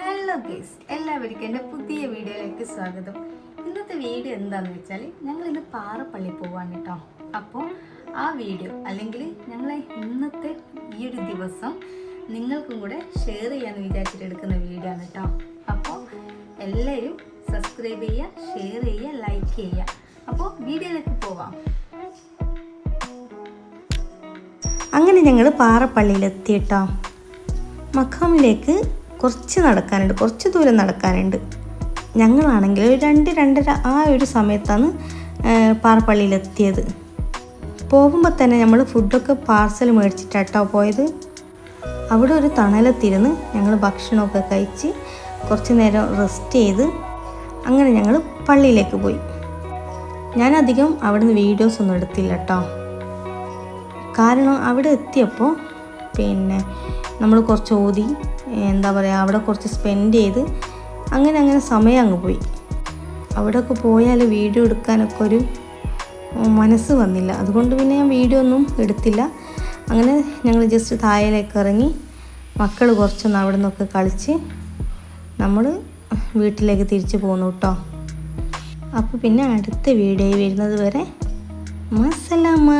Hello guys എല്ലാവർക്കും എന്റെ പുതിയ വീഡിയോയിലേക്ക് സ്വാഗതം. ഇന്നത്തെ വീഡിയോ എന്താണെന്ന് വെച്ചാൽ ഞങ്ങൾ ഇന്ന് പാറപ്പള്ളി പോവാണ് കേട്ടോ അപ്പോൾ ആ വീഡിയോ അല്ലെങ്കിൽ ഞങ്ങളെ ഇന്നത്തെ ഈ ഒരു ദിവസം നിങ്ങൾക്കും കൂടെ ഷെയർ ചെയ്യാമെന്ന് വിചാരിച്ചിട്ട് എടുക്കുന്ന വീഡിയോ ആണ് കേട്ടോ അപ്പോൾ എല്ലാവരും സബ്സ്ക്രൈബ് ചെയ്യുക ഷെയർ ചെയ്യുക ലൈക്ക് ചെയ്യുക. അപ്പോൾ വീഡിയോയിലേക്ക് പോവാം. അങ്ങനെ ഞങ്ങൾ പാറപ്പള്ളിയിലെത്തി കേട്ടോ മഖാമിലേക്ക് കുറച്ച് നടക്കാനുണ്ട് കുറച്ച് ദൂരം നടക്കാനുണ്ട്. ഞങ്ങളാണെങ്കിൽ ഒരു രണ്ട് രണ്ടര ആ ഒരു സമയത്താണ് പാറപ്പള്ളിയിലെത്തിയത്. പോകുമ്പോൾ തന്നെ നമ്മൾ ഫുഡൊക്കെ പാർസൽ മേടിച്ചിട്ടാട്ടോ പോയത്. അവിടെ ഒരു തണലത്തിരുന്ന് ഞങ്ങൾ ഭക്ഷണമൊക്കെ കഴിച്ച് കുറച്ച് നേരം റെസ്റ്റ് ചെയ്ത് അങ്ങനെ ഞങ്ങൾ പള്ളിയിലേക്ക് പോയി. ഞാനധികം അവിടുന്ന് വീഡിയോസ് ഒന്നും എടുത്തില്ല കേട്ടോ കാരണം അവിടെ എത്തിയപ്പോൾ പിന്നെ നമ്മൾ കുറച്ച് ഓതി എന്താ പറയുക അവിടെ കുറച്ച് സ്പെൻഡ് ചെയ്ത് അങ്ങനെ അങ്ങനെ സമയം അങ്ങ് പോയി. അവിടെയൊക്കെ പോയാൽ വീഡിയോ എടുക്കാനൊക്കെ ഒരു മനസ്സ് വന്നില്ല. അതുകൊണ്ട് പിന്നെ ഞാൻ വീഡിയോ ഒന്നും എടുത്തില്ല. അങ്ങനെ ഞങ്ങൾ ജസ്റ്റ് തായലേക്ക് ഇറങ്ങി മക്കൾ കുറച്ചൊന്ന് അവിടെ നിന്നൊക്കെ കളിച്ച് നമ്മൾ വീട്ടിലേക്ക് തിരിച്ചു പോന്നു കേട്ടോ അപ്പോൾ പിന്നെ അടുത്ത വീഡിയോ വരുന്നത് വരെ മസലാമ